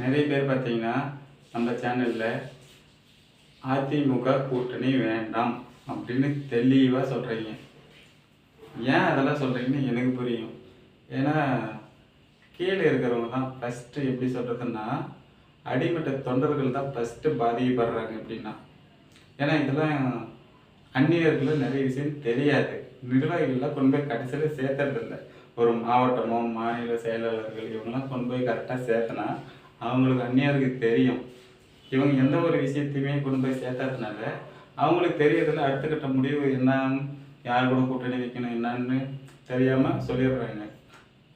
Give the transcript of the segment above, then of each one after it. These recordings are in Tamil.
நிறைய பேர் பார்த்தீங்கன்னா நம்ம சேனலில் அதிமுக கூட்டணி வேண்டாம் அப்படின்னு தெளிவாக சொல்கிறீங்க ஏன் அதெல்லாம் சொல்கிறீங்கன்னு எனக்கு புரியும். ஏன்னா கீழே இருக்கிறவங்க தான் ஃபஸ்ட்டு எப்படி சொல்கிறதுன்னா அடிமட்ட தொண்டர்கள் தான் ஃபஸ்ட்டு பாதிக்கப்படுறாங்க எப்படின்னா ஏன்னா இதெல்லாம் அந்நியர்கள் நிறைய விஷயம் தெரியாது. நிர்வாகிகள்லாம் கொண்டு போய் கடைசியில் சேர்த்துறதில்ல. ஒரு மாவட்டமோ மாநில செயலாளர்கள் இவங்கெல்லாம் கொண்டு போய் கரெக்டாக சேர்த்தனா அவங்களுக்கு அந்நியருக்கு தெரியும். இவங்க எந்த ஒரு விஷயத்தையுமே கொண்டு போய் சேர்த்தாதனால அவங்களுக்கு தெரியறதில்ல அடுத்த கட்ட முடிவு என்ன யார் கூட கூட்டணி வைக்கணும் என்னன்னு தெரியாமல் சொல்லிடுறாங்க.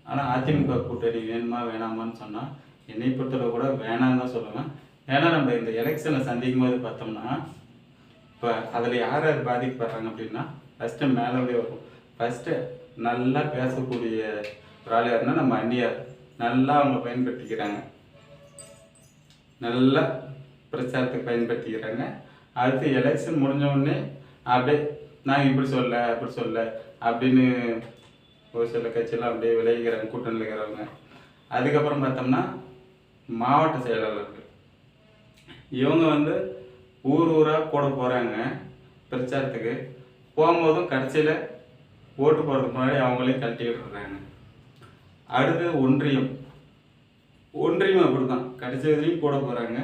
ஆனால் அதிமுக கூட்டணி வேணுமா வேணாமான்னு சொன்னால் என்னை பொறுத்தளவு கூட வேணாம்னு தான் சொல்லுவேன். ஏன்னா நம்ம இந்த எலெக்ஷனை சந்திக்கும் போது பார்த்தோம்னா இப்போ அதில் யார் யார் பாதிக்கப்படுறாங்க அப்படின்னா ஃபஸ்ட்டு மேலே வரும். ஃபஸ்ட்டு நல்லா பேசக்கூடிய ஒரு ஆள் யாருன்னா நம்ம அந்நியார். நல்லா அவங்க பயன்படுத்திக்கிறாங்க. நல்லா பிரச்சாரத்துக்கு பயன்படுத்திக்கிறாங்க. அடுத்து எலெக்ஷன் முடிஞ்ச உடனே அப்படியே நான் இப்படி சொல்ல அப்படி சொல்ல அப்படின்னு ஒரு சில கட்சியெல்லாம் அப்படியே விளைவிக்கிறாங்க கூட்டணியில் இருக்கிறவங்க. அதுக்கப்புறம் பார்த்தோம்னா மாவட்ட செயலாளர்கள். இவங்க வந்து ஊர் ஊராக கூட போகிறாங்க பிரச்சாரத்துக்கு. போகும்போதும் கடைசியில் ஓட்டு போடுறதுக்கு முன்னாடி அவங்களே கட்டிக்கிட்டு இருக்காங்க. அடுத்து ஒன்றியம். ஒன்றையும் அப்படி தான் கடைசி இதுலேயும் கூட போகிறாங்க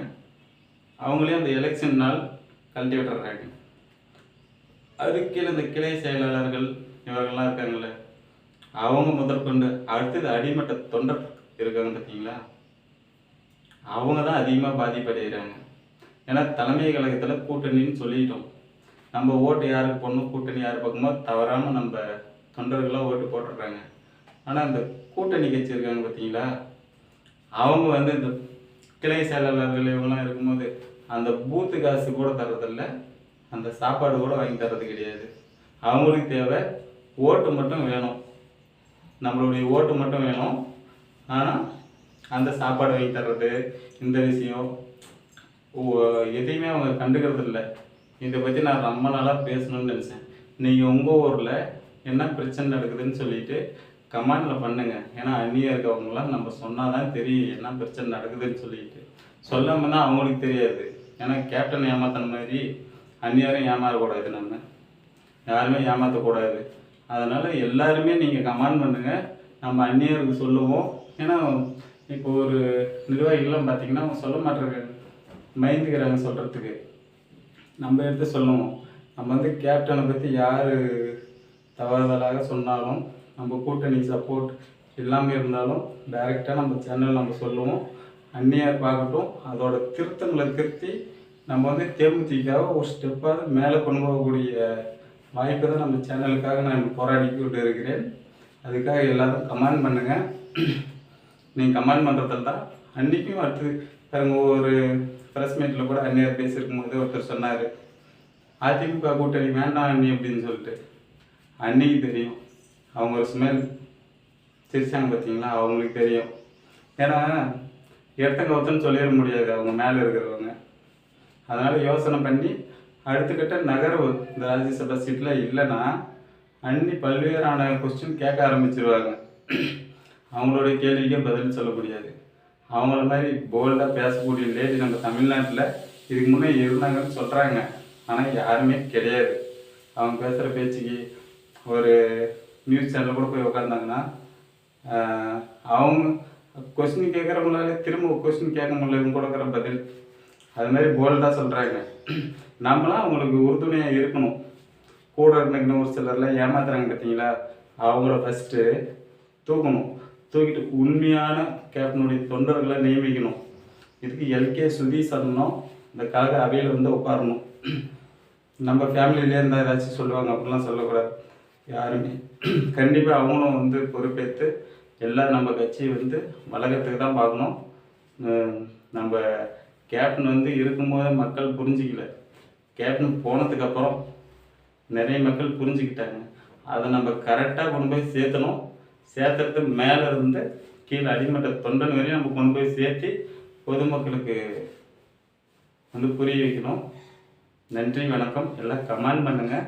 அவங்களையும் அந்த எலெக்ஷன் நாள் கழட்டி விட்டுறாங்க. அதுக்கு கீழே இந்த கிளை செயலாளர்கள் இவர்கள்லாம் இருக்காங்கல்ல அவங்க முதற்கொண்டு அடுத்தது அடிமட்ட தொண்டர் இருக்காங்க பார்த்தீங்களா அவங்க தான் அதிகமாக பாதிப்படைகிறாங்க ஏன்னா தலைமை கழகத்தில் கூட்டணின்னு சொல்லிட்டோம். நம்ம ஓட்டு யாருக்கு போடணும் கூட்டணி யார் பக்கமோ தவறாமல் நம்ம தொண்டர்களாக ஓட்டு போட்டுடுறாங்க ஆனால் அந்த கூட்டணி கட்சி இருக்காங்க பார்த்தீங்களா அவங்க வந்து இந்த கிளை செயலாளர்கள் இவங்கெல்லாம் இருக்கும்போது அந்த பூத்து காசு கூட தர்றதில்ல. அந்த சாப்பாடு கூட வாங்கி தர்றது கிடையாது. அவங்களுக்கு தேவை ஓட்டு மட்டும் வேணும். நம்மளுடைய ஓட்டு மட்டும் வேணும். ஆனால் அந்த சாப்பாடு வாங்கி தர்றது இந்த விஷயம் எதையுமே அவங்க கண்டுக்கிறது இல்லை இதை பற்றி நான் ரொம்ப நாளாக பேசணும்னு நினச்சேன். நீங்கள் உங்கள் ஊரில் என்ன பிரச்சனை நடக்குதுன்னு சொல்லிட்டு கமெண்டில் பண்ணுங்கள் ஏன்னா அந்நியாக இருக்கவங்களாம் நம்ம சொன்னால் தான் தெரியும் என்ன பிரச்சனை நடக்குதுன்னு சொல்லிட்டு. சொல்லாமல் தான் அவங்களுக்கு தெரியாது. ஏன்னா கேப்டன் ஏமாத்தின மாதிரி அந்நியாரும் ஏமாறக்கூடாது நம்ம. யாருமே ஏமாற்றக்கூடாது அதனால் எல்லாருமே நீங்கள் கமெண்ட் பண்ணுங்கள் நம்ம அந்நியருக்கு சொல்லுவோம். ஏன்னா இப்போ ஒரு நிர்வாகிகள்லாம் பார்த்தீங்கன்னா அவங்க சொல்ல மாட்டேறாங்க பயந்துக்கிறாங்க சொல்கிறதுக்கு நம்ம எடுத்து சொல்லுவோம். நம்ம வந்து கேப்டனை பற்றி யார் தவறுதலாக சொன்னாலும் நம்ம கூட்டணி சப்போர்ட் எல்லாமே இருந்தாலும் டைரெக்டாக நம்ம சேனல் நம்ம சொல்லுவோம். அந்நியார் பார்க்கட்டும் அதோட திருத்தங்களை திருத்தி நம்ம வந்து தேமுதிக்காக ஒரு ஸ்டெப்பாக மேலே கொண்டு போகக்கூடிய வாய்ப்பை தான் நம்ம சேனலுக்காக நான் போராடிக்கிட்டு இருக்கிறேன். அதுக்காக எல்லாரும் கமெண்ட் பண்ணுங்கள் நீங்கள் கமெண்ட் பண்ணுறதில் தான் அன்றைக்கும் அடுத்து பாருங்க ஒரு ப்ரெஸ் மீட்டில் கூட அந்நியார் பேசியிருக்கும் போது ஒருத்தர் சொன்னார் அதிமுக கூட்டணி வேண்டாம் அண்ணி அப்படின்னு சொல்லிட்டு. அன்னைக்கு தெரியும். அவங்க ஒரு ஸ்மெல் சிரிச்சாங்க பார்த்தீங்களா? அவங்களுக்கு தெரியும். ஏன்னா எடுத்தங்க ஒருத்தன்னு சொல்லிட முடியாது அவங்க மேலே இருக்கிறவங்க. அதனால் யோசனை பண்ணி அடுத்துக்கிட்ட நகர்வு இந்த ராஜ்யசபா சீட்டில் இல்லைன்னா அன்னி பல்வேறான கொஸ்டின் கேட்க ஆரம்பிச்சிருவாங்க. அவங்களுடைய கேள்விக்கே பதில் சொல்ல முடியாது. அவங்கள மாதிரி போல்டாக பேசக்கூடிய லேடி நம்ம தமிழ்நாட்டில் இதுக்கு முன்னே இருந்தாங்கன்னு சொல்கிறாங்க ஆனால் யாருமே கிடையாது. அவங்க பேசுகிற பேச்சுக்கு ஒரு நியூஸ் சேனலில் கூட போய் உட்காந்தாங்கன்னா அவங்க கொஸ்டின் கேட்குறவங்களால திரும்ப கொஸ்டின் கேட்க முடியல கூட கொடுக்குற பதில். அது மாதிரி போல்டாக சொல்கிறாங்க நம்மளாம் அவங்களுக்கு உறுதுணையாக இருக்கணும். கூட இருந்துக்கின்னு ஒரு சிலர்லாம் ஏமாத்துறாங்க பார்த்தீங்களா அவங்கள ஃபஸ்ட்டு தூக்கணும். தூக்கிட்டு உண்மையான கேப்டனுடைய தொண்டர்களை நியமிக்கணும். இதுக்கு எல்கே சுதீஷ் அண்ணனும் இந்த கழக அவையில் வந்து உட்காரணும். நம்ம ஃபேமிலியிலே இருந்தால் ஏதாச்சும் சொல்லுவாங்க அப்படிலாம் சொல்லக்கூடாது. யாருமே. கண்டிப்பாக அவங்களும் வந்து பொறுப்பேற்று எல்லாம் நம்ம கட்சியை வந்து வளர்க்கறதுக்கு தான் பார்க்கணும். நம்ம கேப்டன் வந்து இருக்கும்போது மக்கள் புரிஞ்சிக்கல. கேப்டன் போனதுக்கப்புறம் நிறைய மக்கள் புரிஞ்சுக்கிட்டாங்க. அதை நம்ம கரெக்டாக கொண்டு போய் சேர்த்தணும். சேர்த்துறது மேலே இருந்து கீழே அடிமட்ட தொண்டன் வரையும் நம்ம கொண்டு போய் சேர்த்து பொதுமக்களுக்கு வந்து புரிய வைக்கணும். நன்றி வணக்கம். எல்லாம் கமெண்ட் பண்ணுங்கள்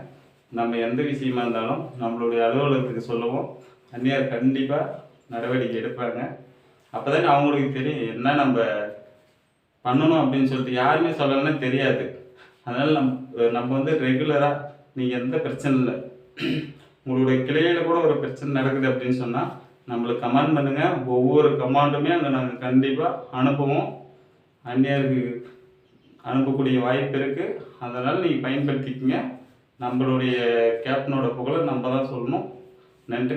நம்ம எந்த விஷயமா இருந்தாலும் நம்மளுடைய அலுவலகத்துக்கு சொல்லவும் அந்நியார் கண்டிப்பாக நடவடிக்கை எடுப்பாங்க அப்போ அவங்களுக்கு தெரியும் என்ன நம்ம பண்ணணும் அப்படின்னு சொல்லிட்டு யாருமே சொல்லலைன்னா தெரியாது. அதனால் நம் நம்ம வந்து ரெகுலராக நீங்கள் எந்த பிரச்சனை இல்லை. உங்களுடைய கிளையில் கூட ஒரு பிரச்சனை நடக்குது அப்படின்னு சொன்னால் நம்மளுக்கு கமெண்ட் பண்ணுங்கள் ஒவ்வொரு கமாண்டுமே அங்கே நாங்கள் கண்டிப்பாக அனுப்புவோம். அந்நியருக்கு அனுப்பக்கூடிய வாய்ப்பு இருக்குது அதனால் நீங்கள் பயன்படுத்திக்கங்க. நம்மளுடைய கேப்டனோட புகழை நம்ம தான் சொல்லணும். நன்றி.